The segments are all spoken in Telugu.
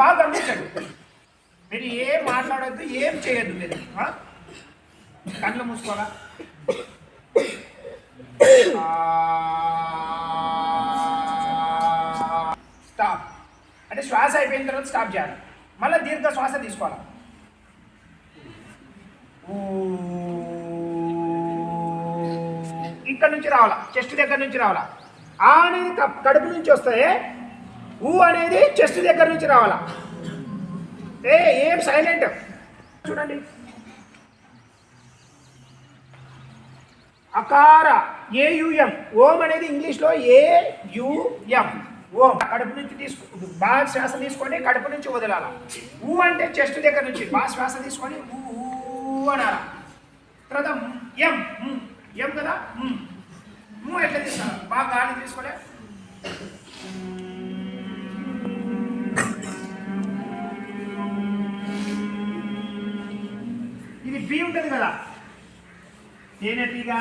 బాగా గమనించండి. మీరు ఏం మాట్లాడద్దు ఏం చేయొద్దు మీరు. కళ్ళు మూసుకోవాలా స్టాప్. అంటే శ్వాస అయిపోయిన తర్వాత స్టాప్ చేయాలి. మళ్ళీ దీర్ఘ శ్వాస తీసుకోవాలి? ఇక్కడ నుంచి రావాలా? చెస్ట్ దగ్గర నుంచి రావాలా? ఆ అనేది కడుపు నుంచి వస్తే ఊ అనేది చెస్ట్ దగ్గర నుంచి రావాలా? ఏ ఏం సైలెంట్ చూడండి. అకార ఏయుఎం ఓం అనేది ఇంగ్లీష్లో ఏయుఎం ఓం. కడుపు నుంచి తీసుకు బాగా శ్వాస తీసుకొని కడుపు నుంచి వదలాల. ఊ అంటే చెస్ట్ దగ్గర నుంచి బాగా శ్వాస తీసుకొని ఊ ఊ అనాల. తర్వాత ఎం ఎం కదా? ఎట్లా తీసుకోవాలి? బాగా గాలి తీసుకొని ఇది బి ఉంటుంది కదా. తేనెటీగా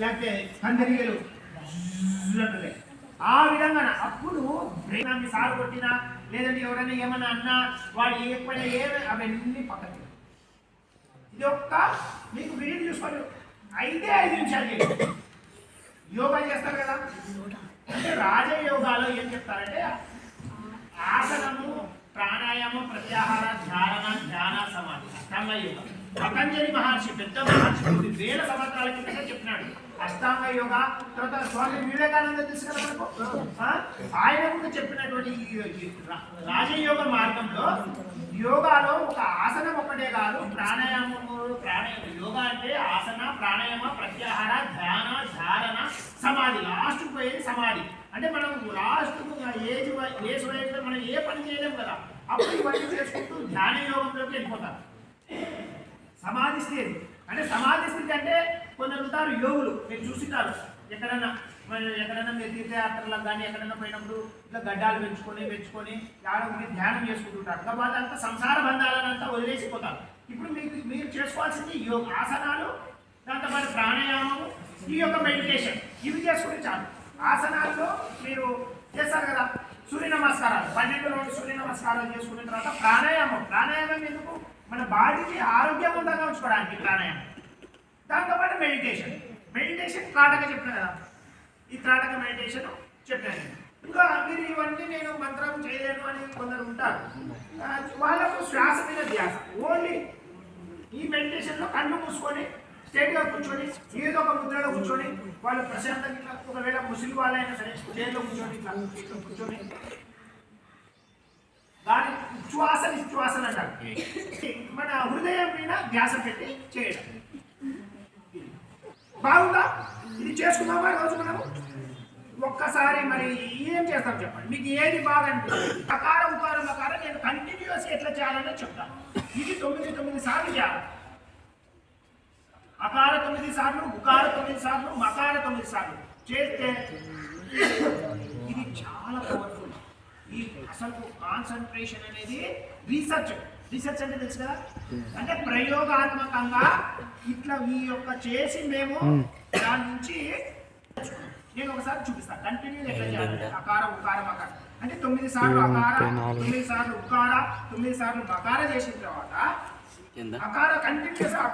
లేకపోతే కందరిగలు ఉంటుంది ఆ విధంగా అప్పుడు బ్రెయిన్ సార్ కొట్టినా లేదంటే ఎవరైనా ఏమన్నా అన్నా వాడు ఏమైనా ఏమైనా అవన్నీ పక్కన ఇది ఒక్క మీకు వీడియో చూసుకోండి ఐదే ఐదు నిమిషాలు యోగా చేస్తారు కదా? అంటే రాజయోగాలో ఏం చెప్తారంటే ఆసనము ప్రాణాయామం ప్రత్యాహార ధారణ ధ్యాన సమాధి అష్టాంగ పతంజలి మహర్షి పెద్ద మహర్షి వేల సంవత్సరాల కిందట చెప్పినాడు. అష్టాంగ యోగ తర్వాత స్వామి వివేకానంద కదా ఆ? ఆయన కూడా చెప్పినటువంటి ఈ- రాజయోగ మార్గంలో యోగాలో ఒక ఆసనం ఒకటే కాదు ప్రాణాయామము ప్రాణాయామ యోగా అంటే ఆసన ప్రాణాయామ ప్రత్యాహార ధ్యాన ధారణ సమాధి. లాస్ట్ పోయేది సమాధి. అంటే మనం లాస్ట్ ఏజ్ ఏజ్ వయసులో మనం ఏ పని చేయలేం కదా అప్పుడు ఇవన్నీ చేసుకుంటూ ధ్యాన యోగంలోకి వెళ్ళిపోతారు సమాధి స్థితి. అంటే సమాధి స్థితి అంటే కొందరు ఉంటారు యోగులు. మీరు చూసింటారు. ఎక్కడైనా మరి ఎక్కడైనా మీరు తీర్థయాత్రలకు కానీ ఎక్కడైనా పోయినప్పుడు ఇట్లా గడ్డాలు పెంచుకొని పెంచుకొని ఆడ ధ్యానం చేసుకుంటుంటారు. తర్వాత అంతా సంసార బంధాలనంతా వదిలేసిపోతారు. ఇప్పుడు మీకు మీరు చేసుకోవాల్సింది యోగ ఆసనాలు దాంతోపాటు ప్రాణాయామము ఈ యొక్క మెడిటేషన్. ఇవి చేసుకుంటే చాలు. ఆసనాల్లో మీరు చేస్తారు కదా? సూర్య నమస్కారాలు పన్నెండు రోజులు సూర్య నమస్కారాలు చేసుకున్న తర్వాత ప్రాణాయామం. ప్రాణాయామం ఎందుకు? మన బాడీని ఆరోగ్యవంతంగా ఉంచుకోవడానికి ప్రాణాయామం. దాంతోపాటు మెడిటేషన్. మెడిటేషన్ త్రాటక చెప్పిన కదా? ఈ త్రాటక మెడిటేషన్ చెప్పాను ఇంకా మీరు ఇవన్నీ నేను మంత్రం చేయలేను అని కొందరు ఉంటారు. వాళ్ళకు శ్వాస మీద ధ్యాస. ఓన్లీ ఈ మెడిటేషన్లో కళ్ళు మూసుకొని స్టేట్గా కూర్చొని ఏదో ఒక ముద్రలో కూర్చొని వాళ్ళు ప్రశాంతంగా ఇట్లా ఒకవేళ ముసలి వాళ్ళైనా సరే స్టేజ్లో కూర్చొని ఇట్లా ఇట్లా కూర్చొని. దాని ఉచ్ఛ్వాస నిశ్వాసన అంటారు. మన హృదయం మీద ధ్యాస పెట్టి చేయడం. బాగుందా? ఇది చేసుకుందామా? రోజు మనము? ఒక్కసారి మరి ఏం చేస్తాం చెప్పండి. మీకు ఏది బాగా అనిపిస్తుంది? అకారం ఉకారం నేను కంటిన్యూస్ ఎట్లా చేయాలని చెప్తాను. ఇది తొమ్మిది తొమ్మిది సార్లు చేయాలి. అకార తొమ్మిది సార్లు ఉకార తొమ్మిది సార్లు మకార తొమ్మిది సార్లు చేస్తే ఇది చాలా పవర్ఫుల్ ఈ అసలు కాన్సన్ట్రేషన్ అనేది రీసెర్చ్ రీసెర్చ్ అంటే తెలుసు కదా? అంటే ప్రయోగాత్మకంగా ఇట్లా ఈ యొక్క చేసి మేము దాని నుంచి నేను ఒకసారి చూపిస్తాను కంటిన్యూ ఎట్లా చేయాలి. అకారం ఉకారం అకారం అంటే తొమ్మిది సార్లు అకార తొమ్మిది సార్లు ఉకార తొమ్మిది సార్లు మకార చేసిన తర్వాత కింద అకార కంటిన్యూస్